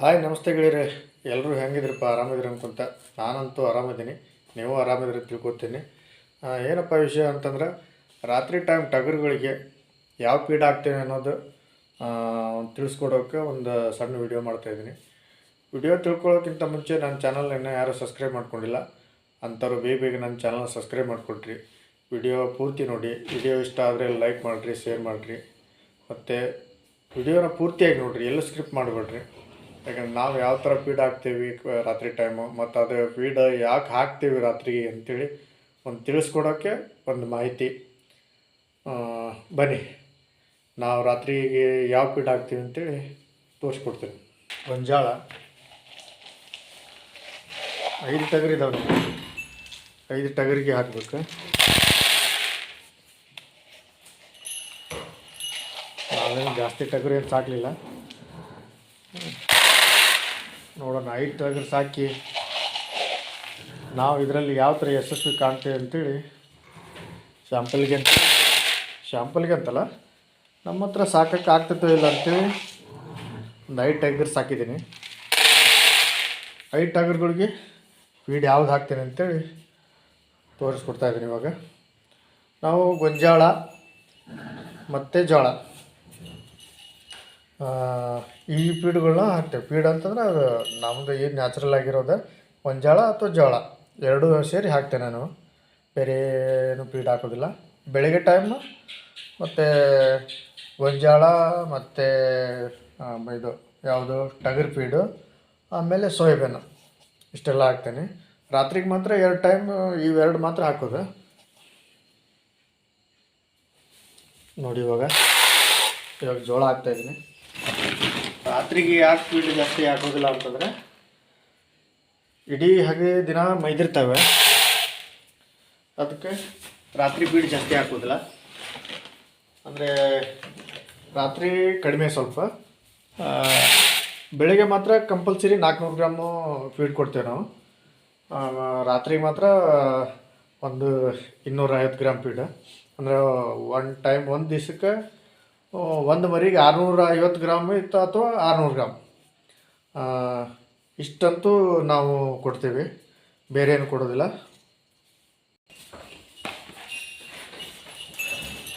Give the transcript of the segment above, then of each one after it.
Hi, ನಮಸ್ತೆ ಗೆಳೆಯರೆ. ಎಲ್ಲರೂ ಹೆಂಗಿದ್ರಪ್ಪ? ಆರಾಮಿದ್ರಿ ಅನ್ಕೊಂತ? ನಾನಂತೂ ಆರಾಮಿದ್ದೀನಿ. ನೀವು ಆರಾಮಿದ್ರಿ ತಿಳ್ಕೊತೀನಿ. ಏನಪ್ಪ ವಿಷಯ ಅಂತಂದ್ರೆ, ರಾತ್ರಿ ಟೈಮ್ ಟಗರುಗಳಿಗೆ ಯಾವ ಫೀಡ್ ಆಗ್ತೀನಿ ಅನ್ನೋದು ತಿಳಿಸ್ಕೊಡೋಕೆ ಒಂದು ಸಣ್ಣ ವಿಡಿಯೋ ಮಾಡ್ತಾಯಿದ್ದೀನಿ ವಿಡಿಯೋ ತಿಳ್ಕೊಳ್ಳೋಕ್ಕಿಂತ ಮುಂಚೆ ನನ್ನ ಚಾನಲ್ ಇನ್ನೂ ಯಾರೂ ಸಬ್ಸ್ಕ್ರೈಬ್ ಮಾಡ್ಕೊಂಡಿಲ್ಲ. ಅಂಥವ್ರು ಬೇಗ ಬೇಗ ನನ್ನ ಚಾನಲ್ ಸಬ್ಸ್ಕ್ರೈಬ್ ಮಾಡಿಕೊಡ್ರಿ ವಿಡಿಯೋ ಪೂರ್ತಿ ನೋಡಿ. ವಿಡಿಯೋ ಇಷ್ಟ ಆದರೆ ಲೈಕ್ ಮಾಡಿರಿ ಶೇರ್ ಮಾಡಿರಿ. ಮತ್ತು ವಿಡಿಯೋನ ಪೂರ್ತಿಯಾಗಿ ನೋಡಿರಿ. ಎಲ್ಲೂ ಸ್ಕ್ರಿಪ್ಟ್ ಮಾಡಬೇಡ್ರಿ. ಯಾಕಂದ್ರೆ ನಾವು ಯಾವ ಥರ ಫೀಡ್ ಹಾಕ್ತೀವಿ ರಾತ್ರಿ ಟೈಮು ಮತ್ತು ಅದು ಫೀಡ್ ಯಾಕೆ ಹಾಕ್ತೀವಿ ರಾತ್ರಿಗೆ ಅಂತೇಳಿ ಒಂದು ತಿಳಿಸ್ಕೊಡೋಕ್ಕೆ ಒಂದು ಮಾಹಿತಿ. ಬನ್ನಿ, ನಾವು ರಾತ್ರಿಗೆ ಯಾವ ಫೀಡ್ ಹಾಕ್ತೀವಿ ಅಂತೇಳಿ ತೋರಿಸ್ಕೊಡ್ತೀನಿ. ಗೊಂಜಾಳ. ಐದು ಟಗರಿ ಇದಾವೆ ಐದು ಟಗರಿಗೆ ಹಾಕ್ಬೇಕು. ನಾವೇನು ಜಾಸ್ತಿ ಟಗರಿ ಏನು ಸಾಕಲಿಲ್ಲ. ನೋಡೋಣ ಐಟ್ ಟಗರು ಸಾಕಿ. ನಾವು ಇದರಲ್ಲಿ ಯಾವ ಥರ ಯಶಸ್ವಿ ಕಾಣ್ತೇವೆ ಅಂತೇಳಿ ಶಾಂಪಲ್ಗೆ ಅಂತ ಶಾಂಪಲ್ಗೆ ಅಂತಲ್ಲ? ನಮ್ಮ ಹತ್ರ ಸಾಕಕ್ಕೆ ಆಗ್ತೈತೋ ಇಲ್ಲ ಅಂತೇಳಿ ಒಂದು ಐದು ಟೈಗರ್ ಸಾಕಿದ್ದೀನಿ. ಐದು ಟೈಗರ್ಗಳಿಗೆ ಫೀಡ್ ಯಾವ್ದು ಹಾಕ್ತೀನಿ ಅಂತೇಳಿ ತೋರಿಸ್ಕೊಡ್ತಾ ಇದ್ದೀನಿ ಇವಾಗ. ನಾವು ಗೊಂಜಾಳ ಮತ್ತು ಜೋಳ ಈ ಪೀಡ್ಗಳನ್ನ ಹಾಕ್ತೇವೆ. ಪೀಡ್ ಅಂತಂದ್ರೆ ಅದು ನಮ್ಮದು ಏನು ನ್ಯಾಚುರಲ್ ಆಗಿರೋದು ಗೊಂಜಾಳ ಅಥವಾ ಜೋಳ, ಎರಡೂ ಸೇರಿ ಹಾಕ್ತೇನೆ ನಾನು. ಬೇರೆ ಏನು ಪೀಡ್ ಹಾಕೋದಿಲ್ಲ. ಬೆಳಗ್ಗೆ ಟೈಮ್ ಮತ್ತು ಗೊಂಜಾಳ ಮತ್ತು ಇದು ಯಾವುದು ಟಗರ್ ಪೀಡು, ಆಮೇಲೆ ಸೋಯಾಬೀನು ಇಷ್ಟೆಲ್ಲ ಹಾಕ್ತೇನೆ. ರಾತ್ರಿಗೆ ಮಾತ್ರ ಎರಡು ಟೈಮ್ ಇವೆರಡು ಮಾತ್ರ ಹಾಕೋದು. ನೋಡಿ ಇವಾಗ. ಇವಾಗ ಜೋಳ ಹಾಕ್ತಾಯಿದ್ದೀನಿ ರಾತ್ರಿಗೆ ಯಾಕೆ ಸ್ಪೀಡ್ ಜಾಸ್ತಿ ಹಾಕೋದಿಲ್ಲ ಅಂತಂದರೆ ಇಡೀ ಹಾಗೆ ದಿನ ಮೈದಿರ್ತವೆ. ಅದಕ್ಕೆ ರಾತ್ರಿ ಬೀಡ್ ಜಾಸ್ತಿ ಹಾಕೋದಿಲ್ಲ. ಅಂದರೆ ರಾತ್ರಿ ಕಡಿಮೆ ಸ್ವಲ್ಪ. ಬೆಳಿಗ್ಗೆ ಮಾತ್ರ ಕಂಪಲ್ಸರಿ ನಾಲ್ಕುನೂರು ಗ್ರಾಮು ಫೀಡ್ ಕೊಡ್ತೇವೆ ನಾವು. ರಾತ್ರಿ ಮಾತ್ರ ಒಂದು ಇನ್ನೂರ ಐವತ್ತು ಗ್ರಾಮ್ ಫೀಡ್ ಅಂದರೆ ಒನ್ ಟೈಮ್ ಒಂದು ದಿವಸಕ್ಕೆ ಒಂದು ಮರಿಗೆ ಆರುನೂರ ಐವತ್ತು ಗ್ರಾಮ್ ಇತ್ತು ಅಥವಾ ಆರುನೂರು ಗ್ರಾಮ್? ಇಷ್ಟಂತೂ ನಾವು ಕೊಡ್ತೀವಿ. ಬೇರೆ ಏನು ಕೊಡೋದಿಲ್ಲ.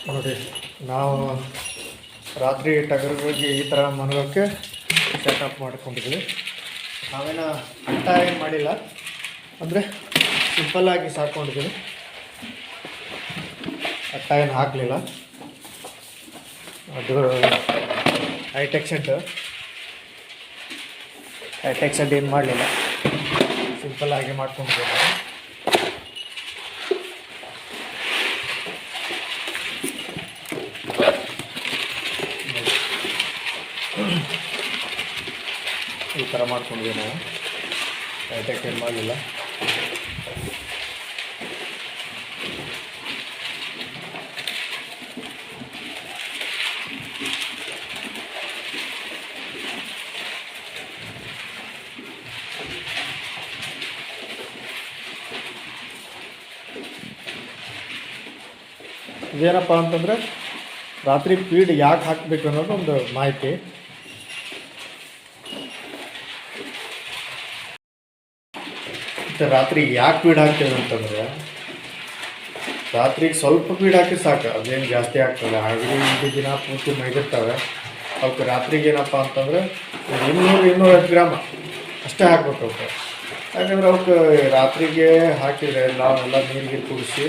ನೋಡಿ, ನಾವು ರಾತ್ರಿ ಟಗರಿಗೆ ಈ ಥರ ಮನಗೋಕ್ಕೆ ಸೆಟಪ್ ಮಾಡ್ಕೊಂಡಿದ್ವಿ ನಾವೇನು ಅಂತ ಏನು ಮಾಡಿಲ್ಲ. ಅಂದರೆ ಸಿಂಪಲ್ಲಾಗಿ ಸಾಕೊಂಡಿದ್ದೀವಿ. ಅಟ್ಟ ಏನು ಹಾಕಲಿಲ್ಲ. ಅದು ಹೈಟೆಕ್ ಸೆಟ್ ಹೈಟೆಕ್ ಸೆಟ್ ಏನು ಮಾಡಲಿಲ್ಲ. ಸಿಂಪಲ್ಲಾಗಿ ಆಗಿ ನಾವು. ಈ ಥರ ಮಾಡ್ಕೊಂಡ್ವಿ ನಾವು ಹೈಟೆಕ್ ಏನು ಮಾಡಲಿಲ್ಲ. ಇದೇನಪ್ಪ ಅಂತಂದರೆ ರಾತ್ರಿ ಫೀಡ್ ಯಾಕೆ ಹಾಕಬೇಕು ಅನ್ನೋದು ಒಂದು ಮಾಹಿತಿ. ಮತ್ತು ರಾತ್ರಿ ಯಾಕೆ ಫೀಡ್ ಹಾಕ್ತೇವೆ ಅಂತಂದರೆ ರಾತ್ರಿಗೆ ಸ್ವಲ್ಪ ಫೀಡ್ ಹಾಕಿ ಸಾಕು, ಅದೇನು ಜಾಸ್ತಿ ಆಗ್ತದೆ. ಹಾಗೆ ಇಂಟು ದಿನ ಪೂರ್ತಿ ಮೈದಿರ್ತವೆ ಅವಕ್ಕೆ ರಾತ್ರಿಗೆ ಏನಪ್ಪ ಅಂತಂದರೆ ಇನ್ನೂರು, ಇನ್ನೂರೈವತ್ತು ಗ್ರಾಮ ಅಷ್ಟೇ ಹಾಕ್ಬೇಕು ಅವಕ್ಕೆ. ಯಾಕಂದ್ರೆ ಅವಕ್ಕೆ ರಾತ್ರಿಗೆ ಹಾಕಿದರೆ ನಾವೆಲ್ಲ ನೀರಿಗೆ ಕುಡಿಸಿ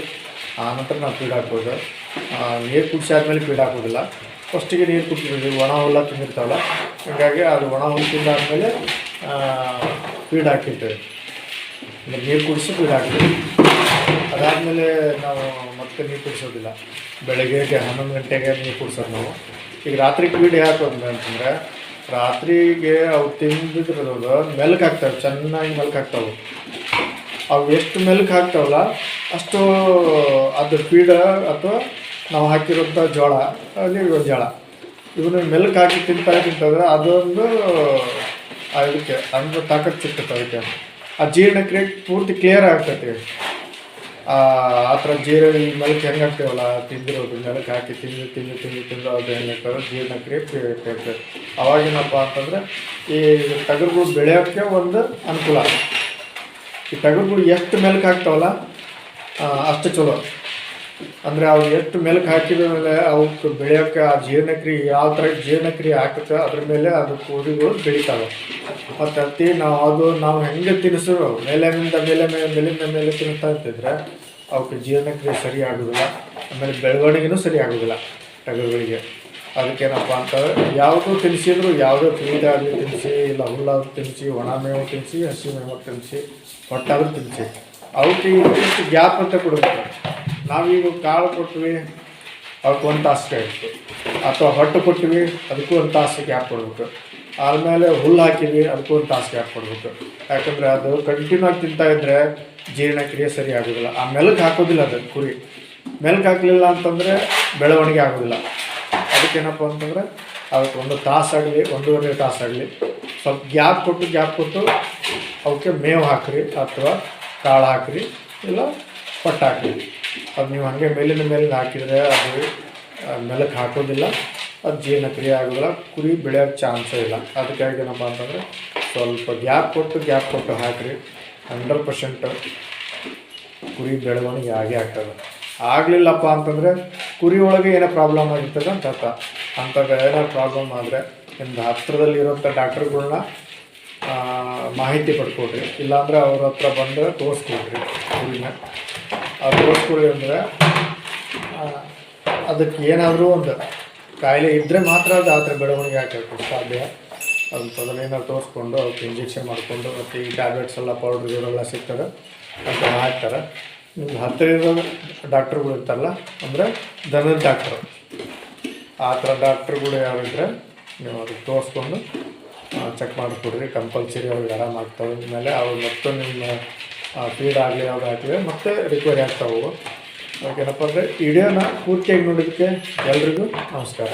ಆನಂತರ ನಾವು ಫೀಡ್ ಹಾಕ್ಬೋದು. ನೀರು ಕುಡಿಸಿ ಆದಮೇಲೆ ಫೀಡ್ ಹಾಕೋದಿಲ್ಲ ಫಸ್ಟಿಗೆ ನೀರು ಕುಡ್ತಿದ್ವಿ ಒಣ ಹುಲ್ಲ ತಿಂದಿರ್ತಾವಲ್ಲ, ಹಾಗಾಗಿ ಅದು ಒಣ ಹುಲ್ಲು ತಿಂದಾದಮೇಲೆ ಫೀಡ್ ಹಾಕಿರ್ತೇವೆ. ಅಂದರೆ ನೀರು ಕುಡಿಸಿ ಫೀಡ್ ಹಾಕ್ತೀವಿ ಅದಾದಮೇಲೆ ನಾವು ಮತ್ತೆ ನೀರು ಕುಡಿಸೋದಿಲ್ಲ. ಬೆಳಗ್ಗೆ ಹನ್ನೊಂದು ಗಂಟೆಗೆ ನೀರು ಕುಡಿಸೋದು ನಾವು. ಈಗ ರಾತ್ರಿ ಫೀಡ್ ಹಾಕೋದು ಅಂತಂದರೆ, ರಾತ್ರಿಗೆ ಅವು ತಿಂದಿದ್ರದ್ದು ಮೆಲ್ಕ್ ಹಾಕ್ತವೆ ಚೆನ್ನಾಗಿ ಮೆಲ್ಕ್ ಹಾಕ್ತಾವೆ ಅವು ಎಷ್ಟು ಮೆಲುಕು ಹಾಕ್ತಾವಲ್ಲ, ಅಷ್ಟು ಅದ್ರ ಫೀಡ ಅಥವಾ ನಾವು ಹಾಕಿರೋಂಥ ಜೋಳ ಅಲ್ಲಿ ಜೋಳ ಇವನು ಮೆಲುಕು ಹಾಕಿ ತಿಂತಾ ತಿಂತಂದ್ರೆ ಅದೊಂದು ಅದಕ್ಕೆ ಅಂದ್ರೆ ತಾಕತ್ತು ಸಿಗ್ತದೆ ಅದಕ್ಕೆ. ಆ ಜೀರ್ಣಕ್ರಿಯೆ ಪೂರ್ತಿ ಕ್ಲಿಯರ್ ಆಗ್ತೈತಿ ಆ ಥರ ಜೀರ ಈ ಹೆಂಗೆ ಹಾಕ್ತೇವಲ್ಲ, ತಿಂದಿರೋದು, ಮೆಲುಕು ಹಾಕಿ ತಿಂದು ತಿಂದು ತಿಂದು ತಿಂದು ಅದು ಏನಾಗ್ತದೆ ಜೀರ್ಣಕ್ರಿಯೆ ಅವಾಗೇನಪ್ಪ ಅಂತಂದ್ರೆ ಈ ಟಗರುಗಳು ಬೆಳೆಯೋಕ್ಕೆ ಒಂದು ಅನುಕೂಲ. ಈ ಟಗರುಗಳು ಎಷ್ಟು ಮೆಲ್ಕು ಹಾಕ್ತಾವಲ್ಲ ಅಷ್ಟು ಚಲೋ. ಅಂದರೆ ಅವು ಎಷ್ಟು ಮೆಲ್ಕ್ ಹಾಕಿದ ಮೇಲೆ ಅವಕ್ಕೆ ಬೆಳೆಯೋಕ್ಕೆ ಆ ಜೀರ್ಣಕ್ರಿಯೆ, ಯಾವ ಥರ ಜೀರ್ಣಕ್ರಿಯೆ ಆಗುತ್ತೆ ಅದ್ರ ಮೇಲೆ ಅದು ಕೋಳಿಗಳು ಬೆಳಿತಾವೆ. ಮತ್ತು ಅತಿ ನಾವು ಅದು ನಾವು ಹೆಂಗೆ ತಿನ್ನಿಸಿದ್ರು ಮೇಲೆಯಿಂದ ಮೇಲೆ ಮೇಲೆ ಮೇಲಿಂದ ಮೇಲೆ ತಿನ್ನುತ್ತಾ ಇರ್ತಿದ್ರೆ ಅವಕ್ಕೆ ಜೀರ್ಣಕ್ರಿಯೆ ಸರಿ ಆಗೋದಿಲ್ಲ, ಆಮೇಲೆ ಬೆಳವಣಿಗೆನೂ ಸರಿ ಆಗೋದಿಲ್ಲ ಟಗರುಗಳಿಗೆ ಅದಕ್ಕೇನಪ್ಪ ಅಂತಂದರೆ ಯಾವುದೂ ತಿನ್ನಿಸಿದ್ರು ಯಾವುದೇ ಆಗಲಿ ತಿನ್ನಿಸಿ ಇಲ್ಲ ಹುಲ್ಲಾದ್ರು ತಿನ್ನಿಸಿ ಒಣ ಮೇವು ತಿನ್ನಿಸಿ ಹಸಿ ಮೇವು ತಿನ್ನಿಸಿ ಹೊಟ್ಟಾದ್ರೂ ತಿನ್ನಿಸಿ ಅವಕ್ಕೆ ಇಷ್ಟು ಗ್ಯಾಪ್ ಅಂತ ಕೊಡಬೇಕು ನಾವೀಗ ಕಾಳು ಕೊಟ್ವಿ ಅವಕ್ಕೆ ಒಂದು ತಾಸು ಬೇಕು ಅಥವಾ ಹೊಟ್ಟು ಕೊಟ್ವಿ, ಅದಕ್ಕೂ ಒಂದು ತಾಸು ಗ್ಯಾಪ್ ಕೊಡಬೇಕು. ಆಮೇಲೆ ಹುಲ್ಲು ಹಾಕಿದ್ವಿ, ಅದಕ್ಕೂ ಒಂದು ತಾಸು ಗ್ಯಾಪ್ ಕೊಡಬೇಕು. ಯಾಕಂದರೆ ಅದು ಕಂಟಿನ್ಯೂ ಆಗಿ ತಿಂತಾ ಇದ್ದರೆ ಜೀರ್ಣಕ್ರಿಯೆ ಸರಿ ಆಗೋದಿಲ್ಲ. ಆ ಮೆಲುಕು ಹಾಕೋದಿಲ್ಲ ಅದು ಕುರಿ. ಮೆಲುಕು ಹಾಕಲಿಲ್ಲ ಅಂತಂದರೆ ಬೆಳವಣಿಗೆ ಆಗೋದಿಲ್ಲ. ಅದಕ್ಕೇನಪ್ಪ ಅಂತಂದ್ರೆ ಅದಕ್ಕೆ ಒಂದು ತಾಸಾಗಲಿ ಒಂದೂವರೆ ತಾಸಾಗಲಿ ಸ್ವಲ್ಪ ಗ್ಯಾಪ್ ಕೊಟ್ಟು ಗ್ಯಾಪ್ ಕೊಟ್ಟು ಅವಕ್ಕೆ ಮೇವು ಹಾಕ್ರಿ ಅಥವಾ ಕಾಳು ಹಾಕ್ರಿ, ಇಲ್ಲ ಪಟ್ಟು ಹಾಕ್ರಿ. ಅದು ನೀವು ಹಾಗೆ ಮೇಲಿನ ಮೇಲಿನ ಹಾಕಿದರೆ ಅದು ನೆಲಕ್ಕೆ ಹಾಕೋದಿಲ್ಲ, ಅದು ಜೀರ್ಣಕ್ರಿಯೆ ಆಗೋದಿಲ್ಲ, ಕುರಿ ಬೆಳೆಯೋಕ್ಕೆ ಚಾನ್ಸೇ ಇಲ್ಲ. ಅದಕ್ಕಾಗಿ ಏನಪ್ಪ ಅಂತಂದರೆ, ಸ್ವಲ್ಪ ಗ್ಯಾಪ್ ಕೊಟ್ಟು ಗ್ಯಾಪ್ ಕೊಟ್ಟು ಹಾಕ್ರಿ. ಹಂಡ್ರೆಡ್ ಪರ್ಸೆಂಟ್ ಕುರಿ ಬೆಳವಣಿಗೆ ಆಗೇ ಆಗ್ತದೆ. ಆಗಲಿಲ್ಲಪ್ಪ ಅಂತಂದರೆ ಕುರಿ ಒಳಗೆ ಏನೋ ಪ್ರಾಬ್ಲಮ್ ಆಗಿರ್ತದೆ ಅಂತ ಅರ್ಥ. ಅಂಥದ್ದು ಏನೋ ಪ್ರಾಬ್ಲಮ್ ಆದರೆ ನಿಮ್ದು ಹತ್ತಿರದಲ್ಲಿರೋಂಥ ಡಾಕ್ಟ್ರುಗಳ್ನ ಮಾಹಿತಿ ಪಡ್ಕೊಡ್ರಿ ಇಲ್ಲಾಂದ್ರೆ ಅವ್ರ ಹತ್ರ ಬಂದು ತೋರಿಸ್ಕೊಡ್ರಿ ಕುರಿನ. ಆ ತೋರಿಸ್ಕೊಡ್ರಿ ಅಂದರೆ ಅದಕ್ಕೆ ಏನಾದರೂ ಒಂದು ಕಾಯಿಲೆ ಇದ್ದರೆ ಮಾತ್ರ ಅದು ಆ ಬೆಳವಣಿಗೆ ಹಾಕಬೇಕು ಸಾಧ್ಯ? ಅದು ಏನಾದ್ರು ತೋರಿಸ್ಕೊಂಡು ಅದಕ್ಕೆ ಇಂಜೆಕ್ಷನ್ ಮಾಡಿಕೊಂಡು ಮತ್ತು ಈ ಟ್ಯಾಬ್ಲೆಟ್ಸ್ ಎಲ್ಲ ಪೌಡ್ರ್ ಇವರೆಲ್ಲ ಸಿಗ್ತದೆ ಅಂತ ಹಾಕ್ತಾರೆ. ನಿಮ್ಗೆ ಹತ್ತಿರ ಇರೋ ಡಾಕ್ಟ್ರುಗಳು ಇರ್ತಾರಲ್ಲ, ಅಂದರೆ ದನದ ಡಾಕ್ಟ್ರು. ಆ ಥರ ಡಾಕ್ಟ್ರುಗಳು ಯಾರಿದ್ರೆ ನೀವು ಅದಕ್ಕೆ ತೋರಿಸ್ಕೊಂಡು ಚೆಕ್ ಮಾಡಿಕೊಡ್ರಿ ಕಂಪಲ್ಸರಿ ಅವ್ರಿಗೆ ಆರಾಮ ಮೇಲೆ ಅವ್ರು ಮತ್ತೆ ನಿಮ್ಮ ಫೀಡ್ ಆಗಲಿ ಯಾವ್ದು ಹಾಕಿದ್ರೆ ಮತ್ತೆ ರಿಕವರಿ ಆಗ್ತಾವೆ ಏನಪ್ಪ ಅಂದರೆ ವಿಡಿಯೋನ ಪೂರ್ತಿಯಾಗಿ ನೋಡೋದಕ್ಕೆ ಎಲ್ರಿಗೂ ನಮಸ್ಕಾರ.